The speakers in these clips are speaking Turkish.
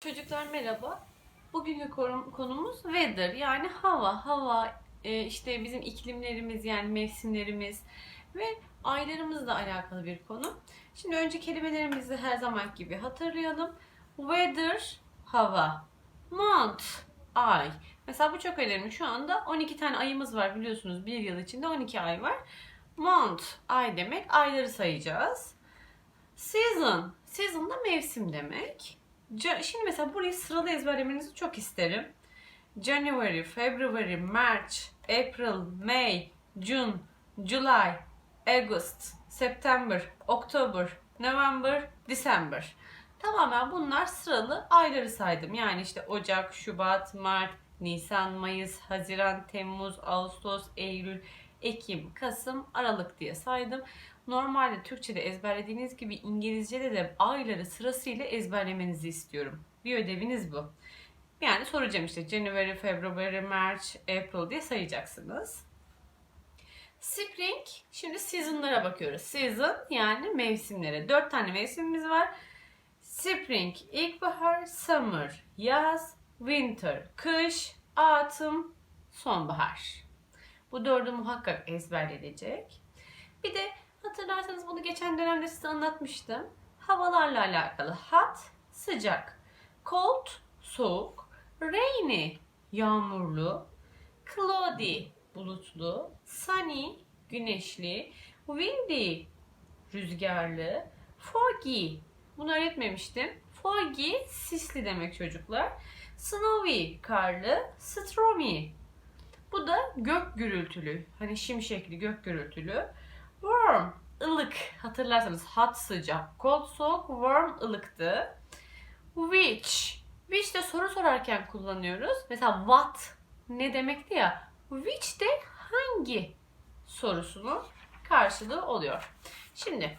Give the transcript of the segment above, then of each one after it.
Çocuklar merhaba. Bugünkü konu- konumuz weather yani hava. Hava e, işte bizim iklimlerimiz yani mevsimlerimiz ve aylarımızla alakalı bir konu. Şimdi önce kelimelerimizi her zaman gibi hatırlayalım. Weather hava. Month ay. Mesela bu çok önemli. Şu anda 12 tane ayımız var biliyorsunuz. Bir yıl içinde 12 ay var. Month ay demek. Ayları sayacağız. Season. Season da mevsim demek. Şimdi mesela burayı sıralı ezberlemenizi çok isterim. January, February, March, April, May, June, July, August, September, October, November, December. Tamamen bunlar sıralı ayları saydım. Yani işte Ocak, Şubat, Mart, Nisan, Mayıs, Haziran, Temmuz, Ağustos, Eylül, Ekim, Kasım, Aralık diye saydım. Normalde Türkçe'de ezberlediğiniz gibi İngilizce'de de ayları sırasıyla ezberlemenizi istiyorum. Bir ödeviniz bu. Yani soracağım işte January, February, March, April diye sayacaksınız. Spring, şimdi season'lara bakıyoruz. Season yani mevsimlere. Dört tane mevsimimiz var. Spring, ilkbahar, summer, yaz, winter, kış, autumn, sonbahar. Bu dördü muhakkak ezberlenecek. Bir de hatırlarsanız bunu geçen dönemde size anlatmıştım. Havalarla alakalı. Hot, sıcak. Cold, soğuk. Rainy, yağmurlu. Cloudy, bulutlu. Sunny, güneşli. Windy, rüzgarlı. Foggy, bunu öğretmemiştim. Foggy, sisli demek çocuklar. Snowy, karlı. Stormy, bu da gök gürültülü. Hani şimşekli gök gürültülü. Warm, ılık. Hatırlarsanız hot sıcak, cold soğuk, warm ılıktı. Which, which de soru sorarken kullanıyoruz. Mesela what ne demekti ya? Which de hangi sorusunun karşılığı oluyor. Şimdi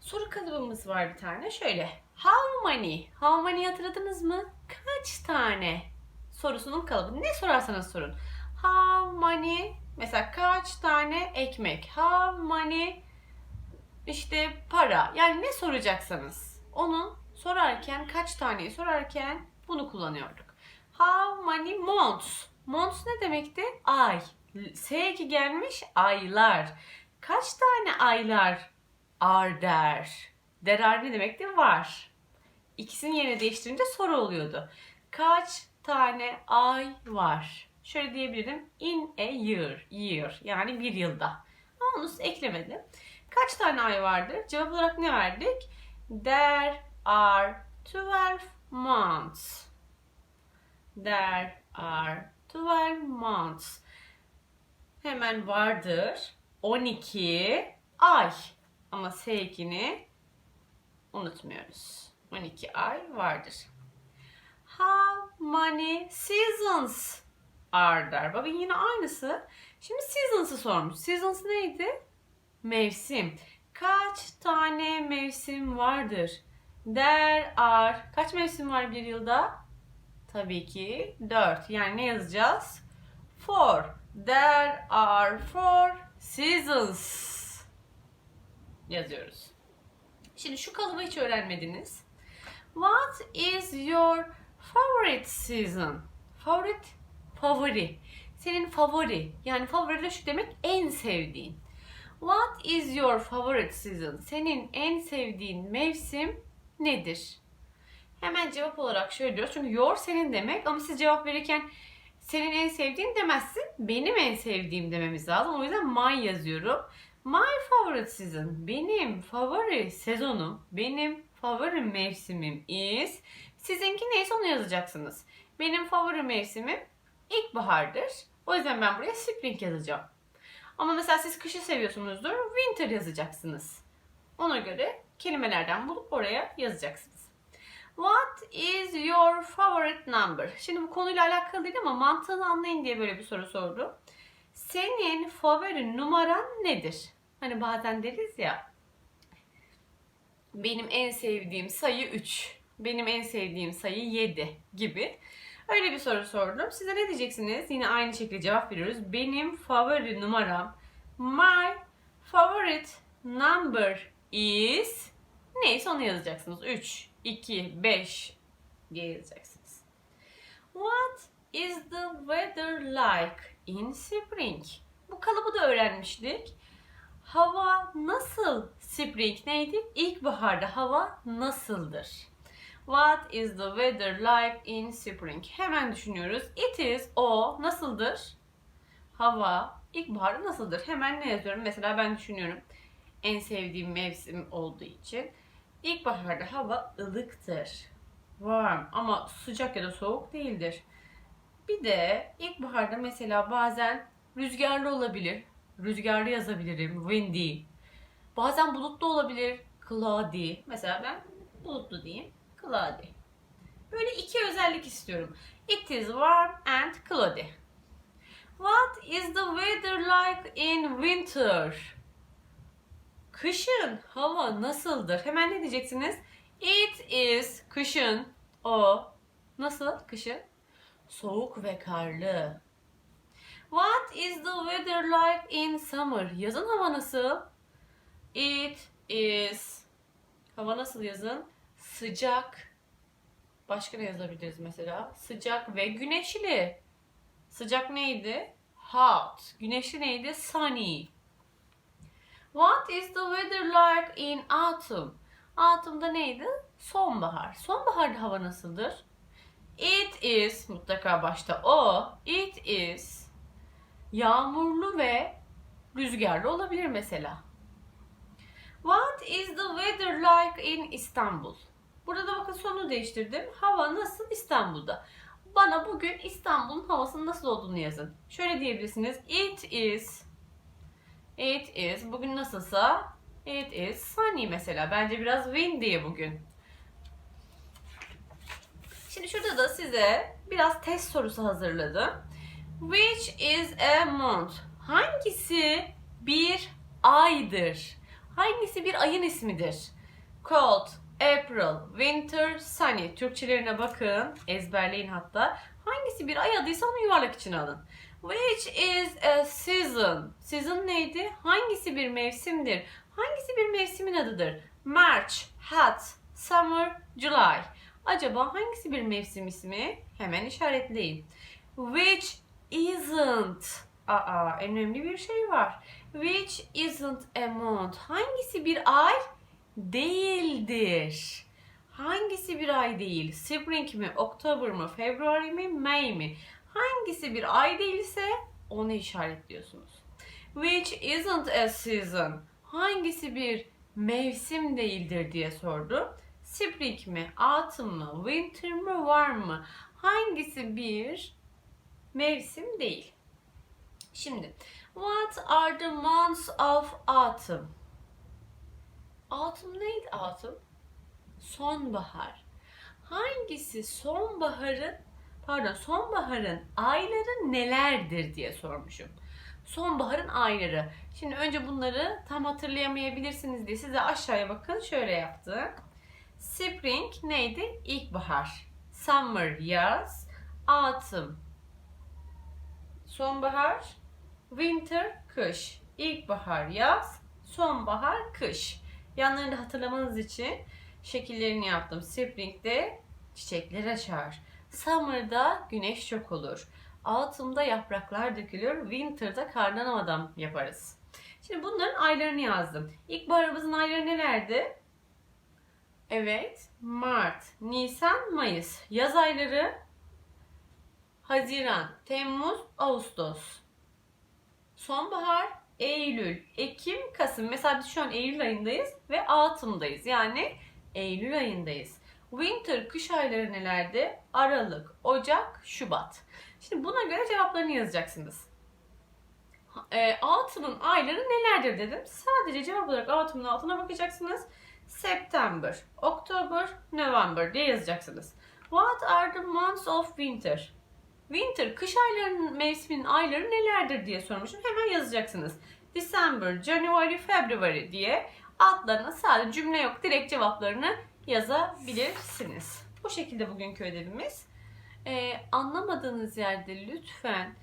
soru kalıbımız var bir tane. Şöyle. How many? How many hatırladınız mı? Kaç tane? Sorusunun kalıbı. Ne sorarsanız sorun. How many? Mesela kaç tane ekmek? How many? işte para. Yani ne soracaksanız onu sorarken kaç taneyi sorarken bunu kullanıyorduk. How many months? Months ne demekti? Ay. S2 gelmiş aylar. Kaç tane aylar are there? There are ne demekti? Var. İkisinin yerini değiştirince soru oluyordu. Kaç tane ay var? Şöyle diyebilirim. In a year. Year. Yani bir yılda. Ama onu eklemedim. Kaç tane ay vardır? Cevap olarak ne verdik? There are 12 months. There are 12 months. Hemen vardır. 12 ay. Ama S2'ni unutmuyoruz. 12 ay vardır. How many seasons are there? Bakın yine aynısı. Şimdi seasons'ı sormuş. Seasons neydi? Mevsim. Kaç tane mevsim vardır? There are. Kaç mevsim var bir yılda? Tabii ki 4. Yani ne yazacağız? Four. There are four seasons. Yazıyoruz. Şimdi şu kalıbı hiç öğrenmediniz. What is your favorite season? Favorite, favori. Senin favori. Yani favori de şu demek en sevdiğin. What is your favorite season? Senin en sevdiğin mevsim nedir? Hemen cevap olarak şöyle diyoruz. Çünkü your senin demek ama siz cevap verirken senin en sevdiğin demezsin. Benim en sevdiğim dememiz lazım. O yüzden my yazıyorum. My favorite season. Benim favori sezonum, benim favori mevsimim is. Sizinki neyse onu yazacaksınız. Benim favori mevsimim ilkbahardır. O yüzden ben buraya spring yazacağım. Ama mesela siz kışı seviyorsunuzdur. Winter yazacaksınız. Ona göre kelimelerden bulup oraya yazacaksınız. What is your favorite number? Şimdi bu konuyla alakalı değil ama mantığını anlayın diye böyle bir soru sordu. Senin favori numaran nedir? Hani bazen deriz ya. Benim en sevdiğim sayı 3. Benim en sevdiğim sayı 7 gibi. Öyle bir soru sordum. Size ne diyeceksiniz? Yine aynı şekilde cevap veriyoruz. Benim favori numaram my favorite number is Neyse onu yazacaksınız. 3, 2, 5 diye yazacaksınız. What is the weather like in spring? Bu kalıbı da öğrenmiştik. Hava nasıl? Spring neydi? İlkbaharda hava nasıldır? What is the weather like in spring? Hemen düşünüyoruz. It is o nasıldır? Hava ilkbaharda nasıldır? Hemen ne yazıyorum? Mesela ben düşünüyorum. En sevdiğim mevsim olduğu için. İlkbaharda hava ılıktır. Warm ama sıcak ya da soğuk değildir. Bir de ilkbaharda mesela bazen rüzgarlı olabilir. Rüzgarlı yazabilirim. Windy. Bazen bulutlu olabilir. Cloudy. Mesela ben bulutlu diyeyim. Cloudy. Böyle iki özellik istiyorum. It is warm and cloudy. What is the weather like in winter? Kışın hava nasıldır? Hemen ne diyeceksiniz? It is kışın o nasıl kışın? Soğuk ve karlı. What is the weather like in summer? Yazın hava nasıl? It is hava nasıl yazın? Sıcak. Başka ne yazabiliriz mesela? Sıcak ve güneşli. Sıcak neydi? Hot. Güneşli neydi? Sunny. What is the weather like in autumn? Autumn'da neydi? Sonbahar. Sonbaharda hava nasıldır? It is mutlaka başta o. It is yağmurlu ve rüzgarlı olabilir mesela. What is the weather like in Istanbul? Burada da bakın sonu değiştirdim. Hava nasıl İstanbul'da? Bana bugün İstanbul'un havasının nasıl olduğunu yazın. Şöyle diyebilirsiniz. It is It is. Bugün nasılsa it is sunny mesela. Bence biraz windy bugün. Şimdi şurada da size biraz test sorusu hazırladım. Which is a month? Hangisi bir aydır? Hangisi bir ayın ismidir? Cold, April, Winter, Sunny. Türkçelerine bakın, ezberleyin hatta. Hangisi bir ay adıysa onu yuvarlak içine alın. Which is a season? Season neydi? Hangisi bir mevsimdir? Hangisi bir mevsimin adıdır? March, hot, summer, July. Acaba hangisi bir mevsim ismi? Hemen işaretleyin. Which isn't? Aa, en önemli bir şey var. Which isn't a month? Hangisi bir ay değildir? Hangisi bir ay değil? Spring mi, October mı, February mi, May mi? Hangisi bir ay değilse onu işaretliyorsunuz. Which isn't a season? Hangisi bir mevsim değildir diye sordu. Spring mi, autumn mı, winter mı, var mı? Hangisi bir mevsim değil? Şimdi, what are the months of autumn? Autumn neydi autumn? Sonbahar. Hangisi sonbaharın pardon sonbaharın ayları nelerdir diye sormuşum. Sonbaharın ayları. Şimdi önce bunları tam hatırlayamayabilirsiniz diye size aşağıya bakın şöyle yaptım. Spring neydi? İlkbahar. Summer yaz. Autumn sonbahar. Winter kış. İlkbahar yaz. Sonbahar kış. Yanlarını hatırlamanız için şekillerini yaptım. Spring'de çiçekler açar. Summer'da güneş çok olur. Autumn'da yapraklar dökülür. Winter'da kardan adam yaparız. Şimdi bunların aylarını yazdım. İlkbaharımızın ayları nelerdi? Evet. Mart, Nisan, Mayıs. Yaz ayları Haziran, Temmuz, Ağustos. Sonbahar, Eylül, Ekim, Kasım. Mesela biz şu an Eylül ayındayız ve Autumn'dayız. Yani Eylül ayındayız. Winter, kış ayları nelerdi? Aralık, Ocak, Şubat. Şimdi buna göre cevaplarını yazacaksınız. E, Autumn'un ayları nelerdir dedim. Sadece cevap olarak Autumn'un altına bakacaksınız. September, October, November diye yazacaksınız. What are the months of winter? Winter, kış aylarının mevsiminin ayları nelerdir diye sormuşum. Hemen yazacaksınız. December, January, February diye altlarına sadece cümle yok. Direkt cevaplarını yazabilirsiniz. Bu şekilde bugünkü ödevimiz. Ee, anlamadığınız yerde lütfen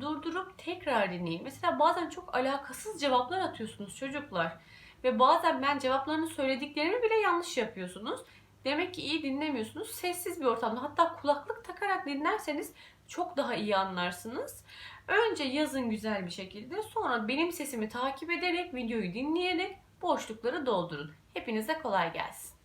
durdurup tekrar dinleyin. Mesela bazen çok alakasız cevaplar atıyorsunuz çocuklar. ve bazen ben cevaplarını söylediklerimi bile yanlış yapıyorsunuz. Demek ki iyi dinlemiyorsunuz. Sessiz bir ortamda hatta kulaklık takarak dinlerseniz çok daha iyi anlarsınız. Önce yazın güzel bir şekilde sonra benim sesimi takip ederek videoyu dinleyerek boşlukları doldurun. Hepinize kolay gelsin.